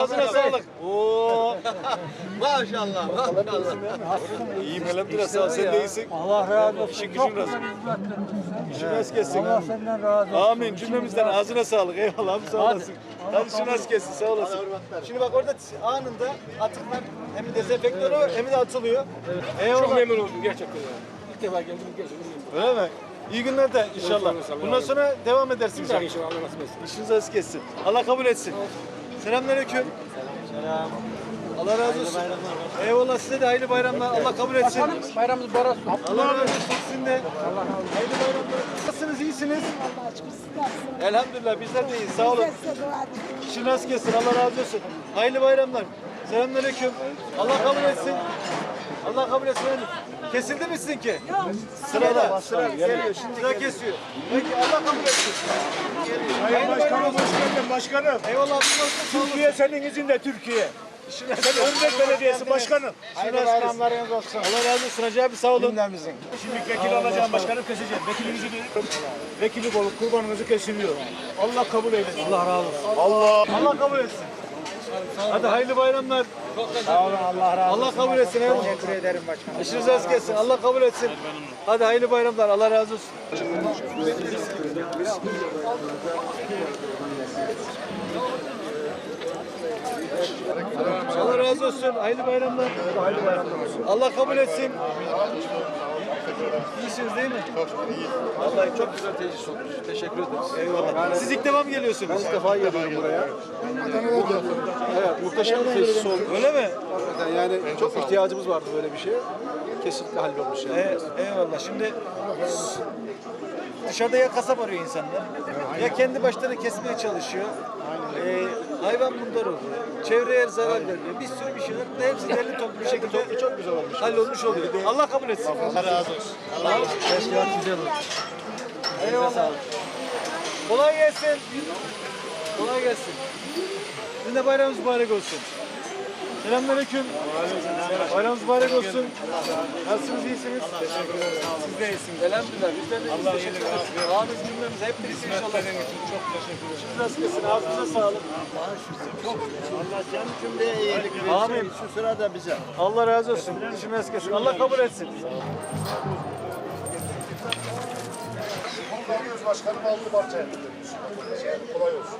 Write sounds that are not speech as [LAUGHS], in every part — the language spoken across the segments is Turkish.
Ağzına sağlık. Oo. [LAUGHS] Maşallah, maşallah. İyiyim elhamdülillah sağ ol. Sen de iyisin. Allah razı olsun. İşin gücün razı. İşin rast kessin. Allah senden razı olsun. Amin. Cümlemizden ağzına sağlık. Eyvallah. Abi, sağ olasın. Hadi işin rast kessin. Sağ olasın. Şimdi bak orada anında atıklar hem dezenfekte oluyor hem de atılıyor. Eyvallah. Çok memnun oldum gerçekten. İlk defa geldim gerçekten. Öyle mi? İyi günler de inşallah. Bundan sonra devam edersiniz. Güzel inşallah Allah nasip etsin. İşiniz rast kessin. Allah kabul etsin. Selamünaleyküm. Selam. Allah razı olsun. Eyvallah size de hayırlı bayramlar. Allah kabul etsin. Bayramımız barış olsun. Allah razı olsun sizin de. Hayırlı bayramlar. Nasılsınız? iyisiniz? Elhamdülillah bizler de iyiyiz. Sağ olun. İşin rast kessin. Allah razı olsun. Hayırlı bayramlar. Selamünaleyküm. Allah kabul etsin. Allah kabul etsin. Kesildi mi sizinki? Sırada. Sıra geliyor. Şimdi sıra kesiyor. Peki Allah kabul etsin. Sayın Başkanım hoş geldin başkanım. Eyvallah. Allah razı olsun. Türkiye senin izinde Türkiye. Sen Ömrek Belediyesi başkanım. Hayırlı bayramlarınız olsun. Allah razı olsun Hacı abi sağ olun. Şimdi vekil alacağım başkanım keseceğim. Vekilinizi vekillik olup kurbanınızı kesiliyor. Allah kabul eylesin. Allah razı olsun. Allah. Allah kabul etsin. Hadi hayırlı bayramlar. Sağ olun Allah razı olsun. Allah kabul etsin. eyvallah. Teşekkür ederim başkanım. İşiniz rast gelsin. Allah kabul etsin. Hadi hayırlı bayramlar. Allah razı olsun. Allah razı olsun. Hayırlı bayramlar. Hayırlı bayramlar olsun. Allah kabul etsin. İyisiniz değil mi? Vallahi çok güzel teşhis olmuş. Teşekkür ederiz. Eyvallah. Siz ilk defa mı geliyorsunuz? İlk defa geliyorum buraya. Evet, muhteşem bir tesis oldu. Öyle mi? Hakikaten yani çok ihtiyacımız vardı böyle bir şeye. Kesinlikle hallolmuş yani. E, eyvallah. Şimdi dışarıda ya kasap arıyor insanlar, ya kendi başlarına kesmeye çalışıyor. E, hayvan bunlar oluyor. Çevreye zarar veriyor. Bir sürü bir şeyler. Bunlar hepsi derli toplu bir şekilde Çok güzel olmuş. hallolmuş oluyor. Allah kabul etsin. Allah razı olsun. Teşkilat güzel olur. Eyvallah. Kolay gelsin. Kolay gelsin. Sizin de bayramınız mübarek olsun. Selamünaleyküm. Bayramınız mübarek olsun. Nasılsınız, iyisiniz? Siz de iyisiniz. Elhamdülillah. Bizler de iyiyiz. Allah teşekkür ederiz. Ağabey cümlemize hep birisi inşallah. Çok teşekkür ederim. Siz nasıl kesin? Ağzınıza sağlık. Allah canı cümleye iyilik versin. Amin. Şu sırada bize. Allah razı olsun. İşin rast kesin. Allah kabul etsin. Veriyoruz başkanım aldı parça Kolay olsun.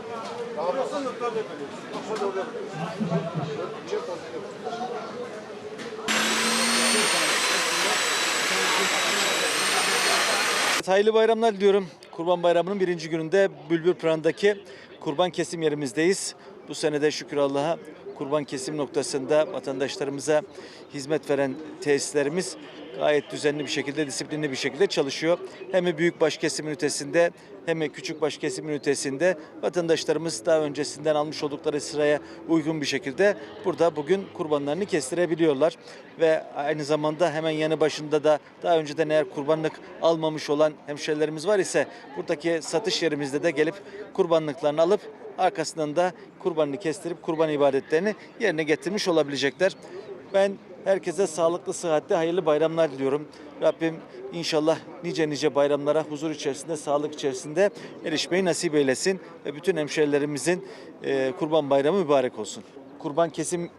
Hayırlı bayramlar diliyorum. Kurban Bayramı'nın birinci gününde Bülbül Pınarı'ndaki kurban kesim yerimizdeyiz. Bu senede şükür Allah'a kurban kesim noktasında vatandaşlarımıza hizmet veren tesislerimiz gayet düzenli bir şekilde, disiplinli bir şekilde çalışıyor. Hem büyük baş kesim ünitesinde hem küçük baş kesim ünitesinde vatandaşlarımız daha öncesinden almış oldukları sıraya uygun bir şekilde burada bugün kurbanlarını kestirebiliyorlar. Ve aynı zamanda hemen yanı başında da daha önceden eğer kurbanlık almamış olan hemşerilerimiz var ise buradaki satış yerimizde de gelip kurbanlıklarını alıp arkasından da kurbanını kestirip kurban ibadetlerini yerine getirmiş olabilecekler. Ben herkese sağlıklı, sıhhatli, hayırlı bayramlar diliyorum. Rabbim inşallah nice nice bayramlara huzur içerisinde, sağlık içerisinde erişmeyi nasip eylesin. Ve bütün hemşerilerimizin e, kurban bayramı mübarek olsun. Kurban kesim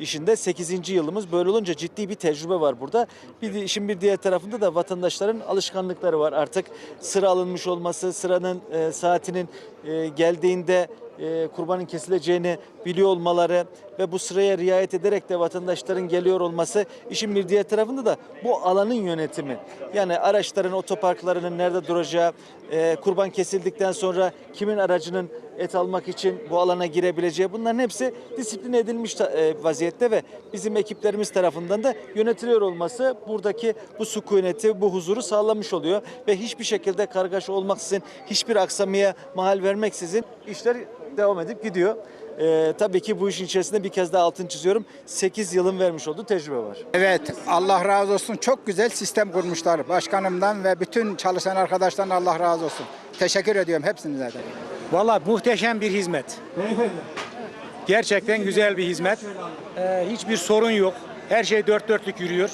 işinde 8. yılımız. Böyle olunca ciddi bir tecrübe var burada. Bir işin bir diğer tarafında da vatandaşların alışkanlıkları var. Artık sıra alınmış olması, sıranın e, saatinin e, geldiğinde e, kurbanın kesileceğini biliyor olmaları ve bu sıraya riayet ederek de vatandaşların geliyor olması işin bir diğer tarafında da bu alanın yönetimi. Yani araçların otoparklarının nerede duracağı, e, kurban kesildikten sonra kimin aracının et almak için bu alana girebileceği bunların hepsi disiplin edilmiş e, vaziyette ve bizim ekiplerimiz tarafından da yönetiliyor olması buradaki bu sükuneti, bu huzuru sağlamış oluyor ve hiçbir şekilde kargaşa olmaksızın, hiçbir aksamaya mahal vermeksizin işler devam edip gidiyor. Ee, tabii ki bu işin içerisinde bir kez daha altını çiziyorum. 8 yılın vermiş olduğu tecrübe var. Evet Allah razı olsun. Çok güzel sistem kurmuşlar. Başkanımdan ve bütün çalışan arkadaşlardan Allah razı olsun. Teşekkür ediyorum hepsinize de. Valla muhteşem bir hizmet. Gerçekten güzel bir hizmet. Ee, hiçbir sorun yok. Her şey dört dörtlük yürüyor.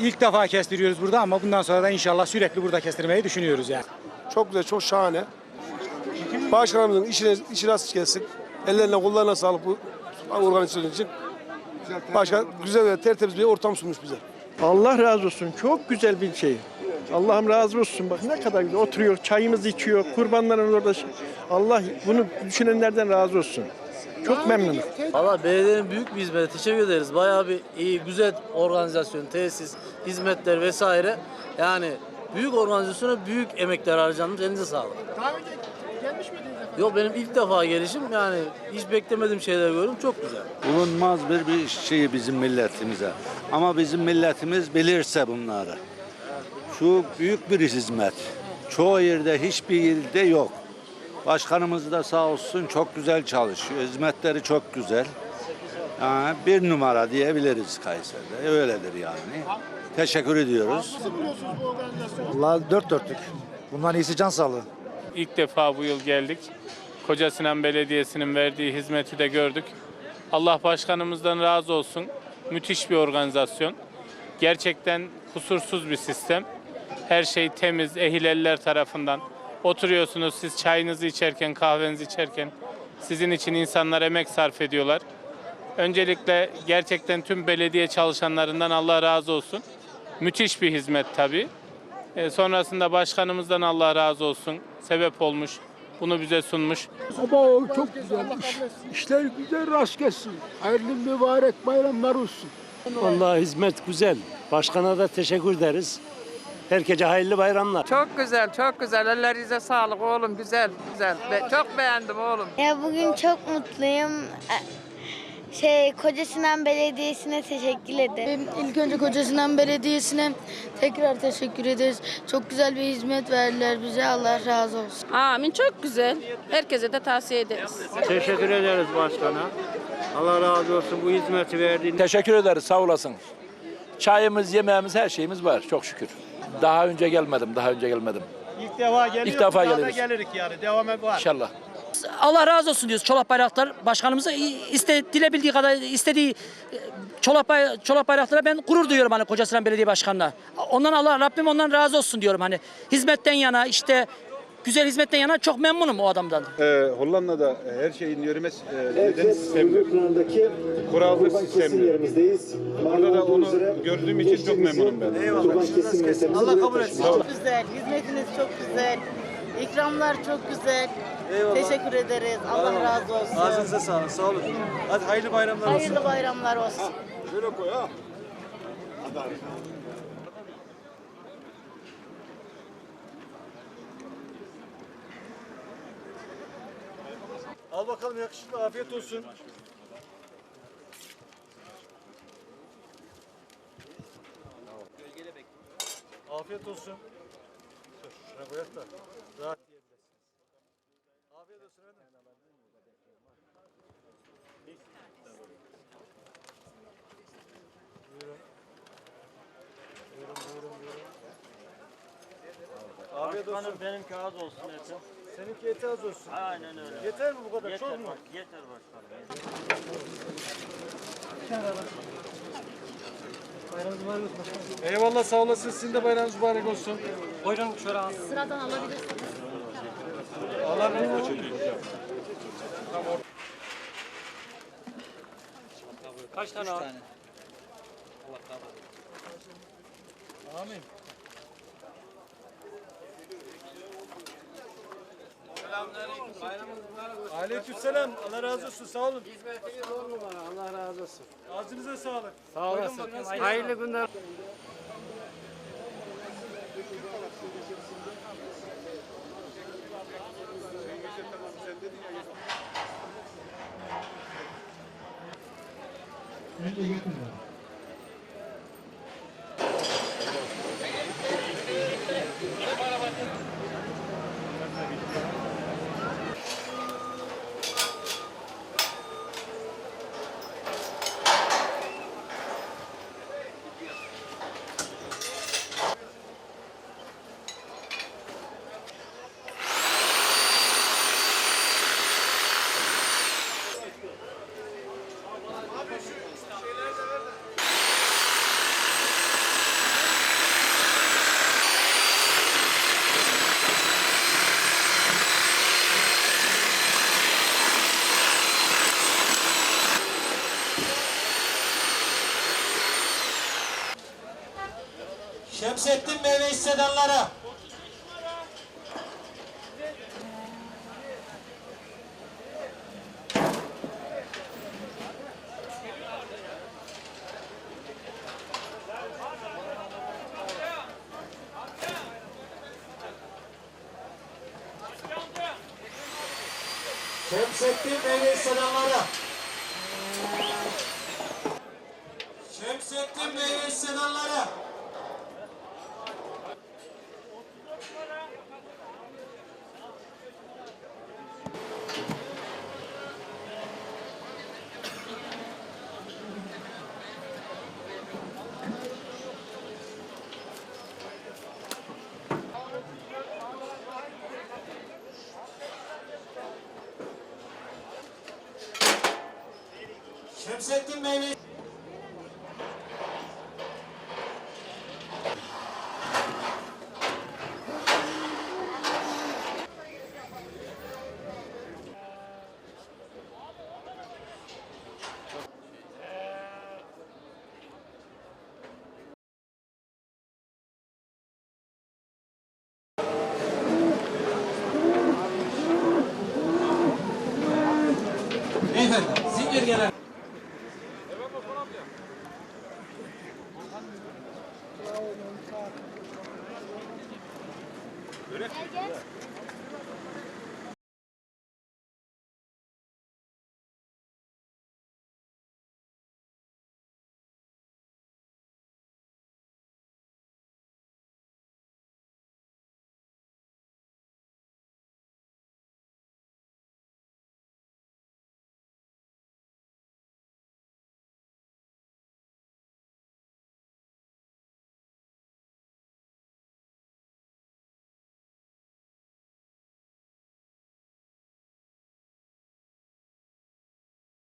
İlk defa kestiriyoruz burada ama bundan sonra da inşallah sürekli burada kestirmeyi düşünüyoruz yani. Çok güzel, çok şahane. Başkanımızın işine, işi rast gelsin. Ellerine kollarına sağlık bu organizasyon için. Başkan güzel ve tertemiz bir ortam sunmuş bize. Allah razı olsun. Çok güzel bir şey. Allah'ım razı olsun. Bak ne kadar güzel. Oturuyor, çayımızı içiyor. Kurbanların orada. Allah bunu düşünenlerden razı olsun. Çok memnunum. Valla belediyenin büyük bir hizmeti. Teşekkür ederiz. Bayağı bir iyi, güzel organizasyon, tesis, hizmetler vesaire. Yani büyük organizasyona büyük emekler harcanmış. Elinize sağlık. Daha önce gelmiş miydiniz? Yok benim ilk defa gelişim. Yani hiç beklemediğim şeyler gördüm. Çok güzel. bulunmaz bir, bir şey bizim milletimize. Ama bizim milletimiz bilirse bunları. Şu büyük bir hizmet. Çoğu yerde hiçbir yerde yok. Başkanımız da sağ olsun çok güzel çalışıyor. Hizmetleri çok güzel. Yani bir numara diyebiliriz Kayseri'de. Öyledir yani. Teşekkür ediyoruz. Nasıl buluyorsunuz bu organizasyonu? Allah dört dörtlük. Bundan iyisi can sağlığı. İlk defa bu yıl geldik. Koca Sinan Belediyesi'nin verdiği hizmeti de gördük. Allah başkanımızdan razı olsun. Müthiş bir organizasyon. Gerçekten kusursuz bir sistem. Her şey temiz, ehil eller tarafından. Oturuyorsunuz siz çayınızı içerken, kahvenizi içerken sizin için insanlar emek sarf ediyorlar. Öncelikle gerçekten tüm belediye çalışanlarından Allah razı olsun. Müthiş bir hizmet tabii. E, sonrasında başkanımızdan Allah razı olsun. Sebep olmuş. Bunu bize sunmuş. Ama çok güzel. İşler güzel rast gelsin. Hayırlı mübarek bayramlar olsun. Vallahi hizmet güzel. Başkana da teşekkür ederiz. Herkese hayırlı bayramlar. Çok güzel, çok güzel. Ellerinize sağlık oğlum. Güzel, güzel. Be- çok beğendim oğlum. Ya bugün çok mutluyum. Şey, Koca Sinan Belediyesi'ne teşekkür ederim. İlk önce Koca Sinan Belediyesi'ne tekrar teşekkür ederiz. Çok güzel bir hizmet verdiler bize. Allah razı olsun. Amin. Çok güzel. Herkese de tavsiye ederiz. Teşekkür ederiz başkana. Allah razı olsun bu hizmeti verdiğiniz Teşekkür ederiz sağ olasın. Çayımız, yemeğimiz, her şeyimiz var çok şükür. Daha önce gelmedim, daha önce gelmedim. İlk defa geliyor. İlk defa geliyoruz. gelirik yani. Devam var. İnşallah. Allah razı olsun diyoruz Çolak Bayraktar başkanımıza iste, dilebildiği kadar istediği e, Çolak, Bay, Çolak Bayraktar'a ben gurur duyuyorum hani Koca Sinan Belediye Başkanı'na. Ondan Allah Rabbim ondan razı olsun diyorum hani. Hizmetten yana işte güzel hizmetten yana çok memnunum o adamdan. Hollanda'da her şeyin yürümesi neden sistemli. Kurallı sistemli. Burada da onu gördüğüm için çok memnunum ben. Eyvallah. Allah kabul etsin. Çok güzel. Hizmetiniz çok güzel. İkramlar çok güzel. Eyvallah. Teşekkür ederiz. Allah razı olsun. Ağzınıza sağlık. Sağ olun. Hadi hayırlı bayramlar olsun. Hayırlı bayramlar olsun. Al bakalım yakışıklı. Afiyet olsun. Afiyet olsun. Şuna koyak da rahat yiyebilirsiniz. Afiyet olsun efendim. Buyurun. Buyurun, buyurun, buyurun. Afiyet olsun. benimki az olsun Ertem. Seninki eti az olsun. Aynen öyle. Yeter mi bu kadar? Çok mu? Yeter başkanım. Eyvallah sağ olasın. Sizin de bayramınız mübarek olsun. Buyurun şöyle al. Sıradan alabilirsiniz. Alabilir miyim? Kaç tane al? Amin. Aleykümselam. Allah razı olsun. Sağ olun. Hizmetiniz olur mu bana? Allah razı olsun. Ağzınıza sağlık. Sağ olasın. Hayırlı günler. Önce yakınlar. Şemsettin Bey ve hissedarları. Şemsettin Bey ve hissedarları. Şemsettin Bey ve hissedarları. Ve Beyefendi, zincir gelen.